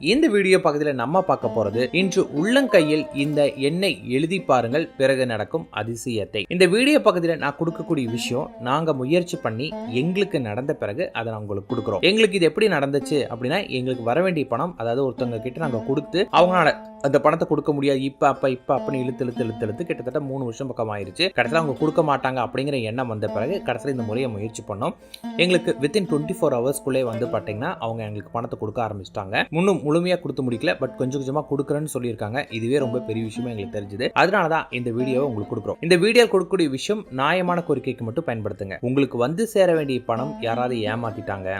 இந்த வீடியோ பகுதியில் நம்ம பார்க்க போறது இன்று உள்ளங்கையில் இந்த எண்ணெய் எழுதி பாருங்கள். பிறகு நடக்கும் அதிசயத்தை. இந்த வீடியோ பகுதியில் நான் கொடுக்கக்கூடிய விஷயம் நாங்க முயற்சி பண்ணி எங்களுக்கு நடந்த பிறகு அதை நான் உங்களுக்கு கொடுக்குறோம். எங்களுக்கு இது எப்படி நடந்துச்சு அப்படின்னா எங்களுக்கு வர வேண்டிய பணம் அதாவது ஒருத்தவங்க கிட்ட நாங்க கொடுத்து அவங்களால அந்த பணத்தை கொடுக்க முடியாது. இப்ப அப்ப இப்ப அப்படின்னு இழுத்து இழுத்து இழுத்து இழுத்து கிட்டத்தட்ட மூணு வருஷம் பக்கம் ஆயிருச்சு. கடைசியில் அவங்க கொடுக்க மாட்டாங்க அப்படிங்கிற எண்ணம் வந்த பிறகு கடைசியில் இந்த முறையை முயற்சி பண்ணோம். எங்களுக்கு வித்தின் டுவெண்ட்டி ஃபோர் ஹவர்ஸ்க்குள்ளே வந்து பார்த்தீங்கன்னா அவங்க எங்களுக்கு பணத்தை கொடுக்க ஆரம்பிச்சிட்டாங்க. இன்னும் முழுமையாக கொடுத்து முடிக்கல பட் கொஞ்சம் கொஞ்சமாக கொடுக்குறேன்னு சொல்லியிருக்காங்க. இதுவே ரொம்ப பெரிய விஷயமா எங்களுக்கு தெரிஞ்சுது. அதனால தான் இந்த வீடியோவை உங்களுக்கு கொடுக்குறோம். இந்த வீடியோ கொடுக்கக்கூடிய விஷயம் நியாயமான கோரிக்கைக்கு மட்டும் பயன்படுத்துங்க. உங்களுக்கு வந்து சேர வேண்டிய பணம் யாராவது ஏமாத்திட்டாங்க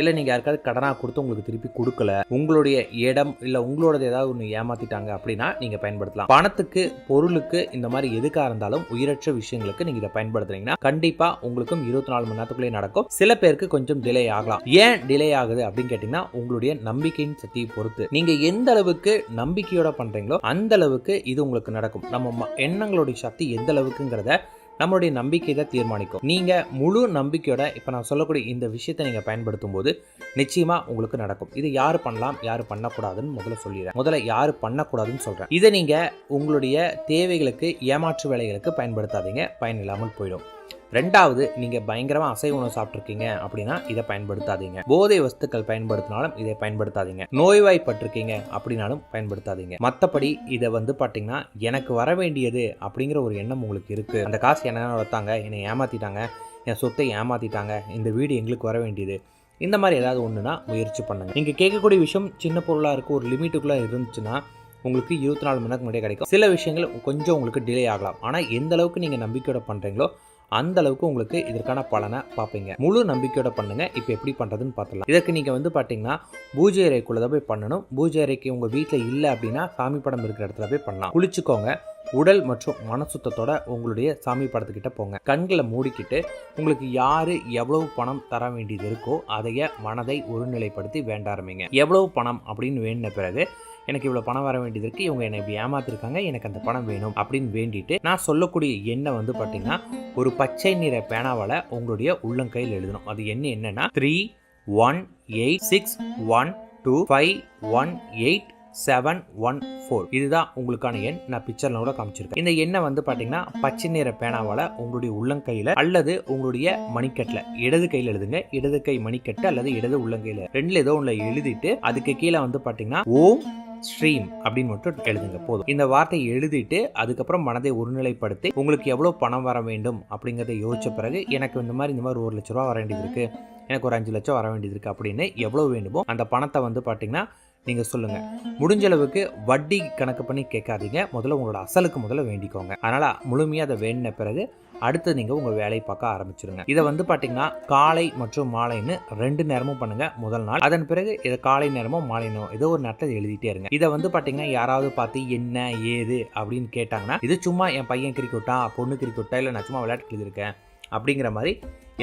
இல்லை நீங்கள் யாருக்காவது கடனாக கொடுத்து உங்களுக்கு திருப்பி கொடுக்கல உங்களுடைய இடம் இல்லை உங்களோடது ஏதாவது ஒன்று ஏமாத்திட்டாங்க அப்படின்னா நீங்கள் பயன்படுத்தலாம். பணத்துக்கு பொருளுக்கு இந்த மாதிரி எதுக்காக இருந்தாலும் உயிரற்ற விஷயங்களுக்கு நீங்கள் இதை பயன்படுத்துறீங்கன்னா கண்டிப்பாக உங்களுக்கும் இருபத்தி நாலு மணி நேரத்துக்குள்ளே நடக்கும். சில பேருக்கு கொஞ்சம் டிலே ஆகலாம். ஏன் டிலே ஆகுது அப்படின்னு கேட்டிங்கன்னா உங்களுடைய நம்பிக்கையின் சக்தி பொறுத்து. நீங்கள் எந்த அளவுக்கு நம்பிக்கையோட பண்ணுறீங்களோ அந்த அளவுக்கு இது உங்களுக்கு நடக்கும். நம்ம ம- எண்ணங்களுடைய சக்தி எந்த அளவுக்குங்கிறத நம்மளுடைய நம்பிக்கை தான் தீர்மானிக்கும். நீங்கள் முழு நம்பிக்கையோட இப்போ நான் சொல்லக்கூடிய இந்த விஷயத்தை நீங்கள் பயன்படுத்தும் போது நிச்சயமாக உங்களுக்கு நடக்கும். இது யார் பண்ணலாம் யார் பண்ணக்கூடாதுன்னு முதல்ல சொல்லிடுறேன். முதல்ல யார் பண்ணக்கூடாதுன்னு சொல்கிறேன் இதை நீங்கள் உங்களுடைய தேவைகளுக்கு ஏமாற்று வேலைகளுக்கு பயன்படுத்தாதீங்க. பயனில்லாமல் போயிடும். ரெண்டாவது நீங்கள் பயங்கரமாக அசைவ உணவு சாப்பிட்ருக்கீங்க அப்படின்னா இதை பயன்படுத்தாதீங்க. போதை வஸ்துக்கள் பயன்படுத்தினாலும் இதை பயன்படுத்தாதீங்க. நோய்வாய்ப்பட்டிருக்கீங்க அப்படின்னாலும் பயன்படுத்தாதீங்க. மற்றபடி இதை வந்து பார்த்தீங்கன்னா எனக்கு வர வேண்டியது அப்படிங்கிற ஒரு எண்ணம் உங்களுக்கு இருக்குது அந்த காசு என்ன வளர்த்தாங்க என்னை ஏமாற்றிட்டாங்க என் சொத்தை ஏமாற்றிட்டாங்க இந்த வீடு எங்களுக்கு வர வேண்டியது. இந்த மாதிரி ஏதாவது ஒன்றுனா முயற்சி பண்ணுங்க. நீங்கள் கேட்கக்கூடிய விஷயம் சின்ன பொருளாக இருக்கும் ஒரு லிமிட்டுக்குள்ளே இருந்துச்சுன்னா உங்களுக்கு இருபத்தி நாலு மணி நேரத்துக்கு முன்னாடியே கிடைக்கும். சில விஷயங்கள் கொஞ்சம் உங்களுக்கு டிலே ஆகலாம். ஆனால் எந்த அளவுக்கு நீங்கள் நம்பிக்கையோட பண்ணுறீங்களோ அந்த அளவுக்கு உங்களுக்கு இதற்கான பலனை பார்ப்பீங்க. முழு நம்பிக்கையோட பண்ணுங்க. இப்போ எப்படி பண்ணுறதுன்னு பார்த்துலாம் இதற்கு நீங்கள் வந்து பார்த்தீங்கன்னா பூஜை அறைக்குள்ளே தான் போய் பண்ணணும். பூஜை அறைக்கு உங்கள் வீட்டில் இல்லை அப்படின்னா சாமி படம் இருக்கிற இடத்துல போய் பண்ணலாம். குளிச்சுக்கோங்க. உடல் மற்றும் மனசுத்தத்தோட உங்களுடைய சாமி படத்துக்கிட்ட போங்க. கண்களை மூடிக்கிட்டு உங்களுக்கு யாரு எவ்வளவு பணம் தர வேண்டியது இருக்கோ அதைய மனதை ஒருநிலைப்படுத்தி வேண்ட ஆரம்பிங்க. எவ்வளவு பணம் அப்படின்னு வேண்டின பிறகு எனக்கு இவ்வளோ பணம் வர வேண்டியது இருக்குது இவங்க என்னை இப்படி ஏமாத்திருக்காங்க. எனக்கு அந்த பணம் வேணும் அப்படின்னு வேண்டிட்டு நான் சொல்லக்கூடிய எண்ணெய் வந்து பார்த்தீங்கன்னா ஒரு பச்சை நிற பேனாவால் உங்களுடைய உள்ளங்கையில் எழுதணும். அது என்ன என்னன்னா three one eight six one two five one eight seven one four இதுதான் உங்களுக்கான எண். நான் பிக்சர்ல கூட காமிச்சிருக்கேன். இந்த எண்ணெய் வந்து பார்த்தீங்கன்னா பச்சை நிற பேனாவால் உங்களுடைய உள்ளங்கையில் அல்லது உங்களுடைய மணிக்கட்டில். இடது கையில் எழுதுங்க. இடது கை மணிக்கட்டு அல்லது இடது உள்ளங்கையில். ரெண்டுல ஏதோ ஒண்ணுல எழுதிட்டு அதுக்கு கீழே வந்து பார்த்தீங்கன்னா ஓம் ஸ்ட்ரீம் அப்படின்னு மட்டும் எழுதுங்க போதும். இந்த வார்த்தையை எழுதிட்டு அதுக்கப்புறம் மனதை ஒருநிலைப்படுத்தி உங்களுக்கு எவ்வளோ பணம் வர வேண்டும் அப்படிங்கிறத யோசிச்ச பிறகு எனக்கு இந்த மாதிரி இந்த மாதிரி ஒரு லட்ச ரூபா வர வேண்டியது இருக்கு எனக்கு ஒரு அஞ்சு லட்சம் வர வேண்டியது இருக்கு அப்படின்னு எவ்வளோ வேண்டுமோ அந்த பணத்தை வந்து பார்த்தீங்கன்னா நீங்கள் சொல்லுங்கள் முடிஞ்ச அளவுக்கு வட்டி கணக்கு பண்ணி கேட்காதீங்க. முதல்ல உங்களோட அசலுக்கு முதல்ல வேண்டிக்கோங்க. அதனால் முழுமையாக அதை வேண்டின பிறகு அடுத்து நீங்கள் உங்கள் வேலையை பார்க்க ஆரம்பிச்சிருங்க. இதை வந்து பார்த்தீங்கன்னா காலை மற்றும் மாலைன்னு ரெண்டு நேரமும் பண்ணுங்க முதல் நாள். அதன் பிறகு இதை காலை நேரமோ மாலை நேரம் ஏதோ ஒரு நேரத்தில் எழுதிட்டே இருங்க. இதை வந்து பார்த்தீங்கன்னா யாராவது பார்த்து என்ன ஏது அப்படின்னு கேட்டாங்கன்னா இது சும்மா என் பையன் கிரிக்கெட்டா பொண்ணு கிரிக்கெட்டா இல்லை நான் சும்மா விளையாட்டு எழுதியிருக்கேன் அப்படிங்கிற மாதிரி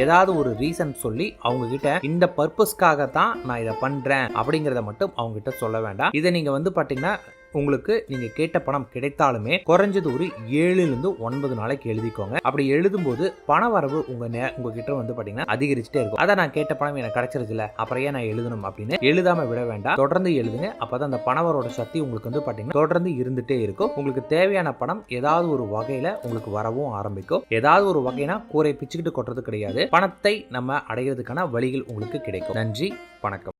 ஏதாவது ஒரு ரீசன் சொல்லி அவங்க கிட்ட இந்த பர்பஸ்க்காக தான் நான் இதை பண்றேன் அப்படிங்கிறத மட்டும் அவங்க கிட்ட சொல்ல வேண்டாம். இதை நீங்க வந்து பாத்தீங்கன்னா உங்களுக்கு நீங்க கேட்ட பணம் கிடைத்தாலுமே குறைஞ்சது ஒரு ஏழுல இருந்து ஒன்பது நாளைக்கு எழுதிக்கோங்க. அப்படி எழுதும்போது பண வரவு உங்க நே- உங்ககிட்ட வந்து பாத்தீங்கன்னா அதிகரிச்சுட்டே இருக்கும். அதை நான் கேட்ட பணம் எனக்கு கிடைச்சிருச்சுல அப்புறம் ஏன் நான் எழுதணும் அப்படின்னு எழுதாம விட வேண்டாம். தொடர்ந்து எழுதுங்க அப்பதான் அந்த பணவரோட சக்தி உங்களுக்கு வந்து பாத்தீங்கன்னா தொடர்ந்து இருந்துட்டே இருக்கும். உங்களுக்கு தேவையான பணம் ஏதாவது ஒரு வகையில உங்களுக்கு வரவும் ஆரம்பிக்கும். ஏதாவது ஒரு வகைனா கூரை பிச்சுக்கிட்டு கொட்டுறது கிடையாது. பணத்தை நம்ம அடைகிறதுக்கான வழிகள் உங்களுக்கு கிடைக்கும். நன்றி வணக்கம்.